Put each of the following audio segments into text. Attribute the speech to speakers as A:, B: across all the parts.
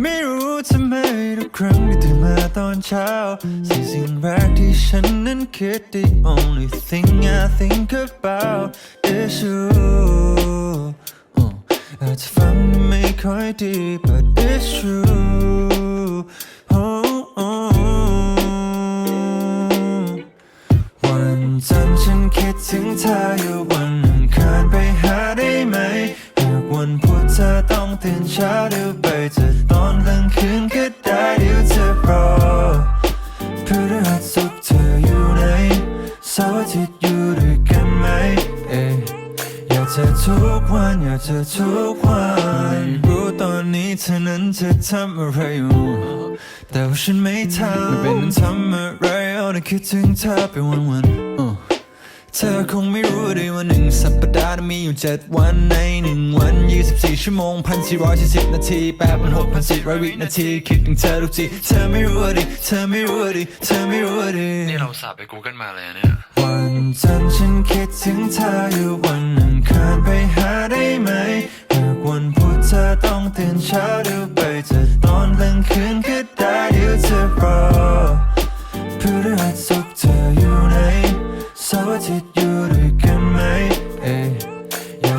A: ไม่รู้ทำไมทุกครั้งที่ตื่นมาตอนเช้าสิ่งสิ่งแรกที่ฉันนั้นคิด The only thing I think about is you อืมอาจจะฟังไม่ค่อยดี but it's true oh, oh. วันจันทร์ฉันคิดถึงเธออยู่วัน วันพุธเธอต้องตื่นเช้าเดี๋ยวไปจะตอนกลางคืนก็ได้เดี๋ยวเธอรอพฤหัสศุกร์เธออยู่ไหนเสาร์อาทิตย์อยู่ด้วยกันไหมเอ๊ะอยากเจอทุกวันอยากเจอทุกวันไม่รู้ตอนนี้เธอนั้นจะทำอะไรอยู่แต่ว่าฉันไม่ทำไม่เป็นทำอะไรเอาแต่คิดถึงเธอไปวันวันๆ uh เธอคงไม่รู้ดีว่าหนึ่งสัปดาห์มีอยู่เจ็ดวันในหนึ่งวันยี่สิบสี่ชั่วโมงพันสี่ร้อยสี่สิบนาทีแปดพันหกพันสี่ร้อยวินาทีคิดถึงเธอทุกทีเธอไม่รู้ดิเธอไม่รู้ดิเธอไม่รู้ดิ
B: นี่เราสับไป Google มาเลยนะเนี่ย
A: วันจันทร์ฉันคิดถึงเธออยู่วันอังคารไปหาได้ไหมหากวันพุธเธอต้องตื่นเช้าเดี๋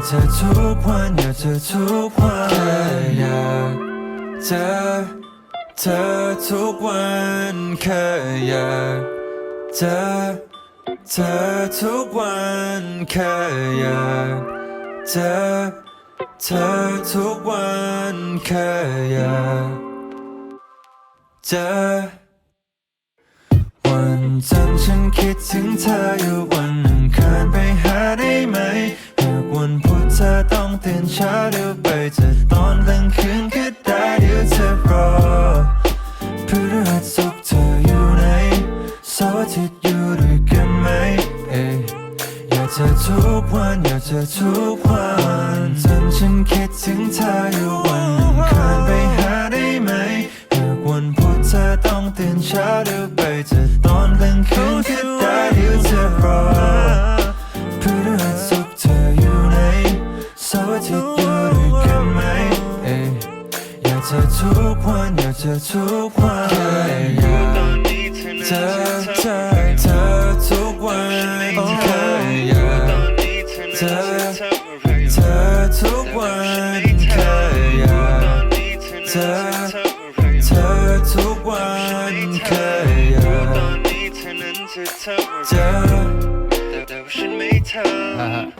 A: เจอทุกวันอยากเจอทุกวันแค่อยากเจอเธอทุกวันแค่อยากเจอเธอทุกวันแค่อยากเจอเธอทุกวันแค่อยากเจอวันจันทร์ฉันคิดถึงเธออยู่วัน อนกลางคืนก็ได้เดี๋ยวเธอรอพฤหัสศุกร์เธออยู่ไหนเสาร์อาทิตย์อยู่ด้วยกันไหมเอ๊ะอยากเจอทุกวันอยากเจอทุกวันจนฉันคิดถึงเธออยู่วันอังคารไปหาได้ไหมหากวันพุธเธอต้องตื่นเช้าเดี๋ยวไปจะตอนกลางคืนก็ได้เดี๋ยวเธอรอพฤหัสศุกร์เธออยู่ไหนเสาร์อาทิตย์อยู่ เจอทุกวันอยากเจอทุกวันแค่อยากเจอเธอเธอทุกวันแค่อยากเจอเธอทุกวันแค่อยากเจอเธอทุกวันแค่อยากเจอ
B: แต่ว่าฉันไม่ทำ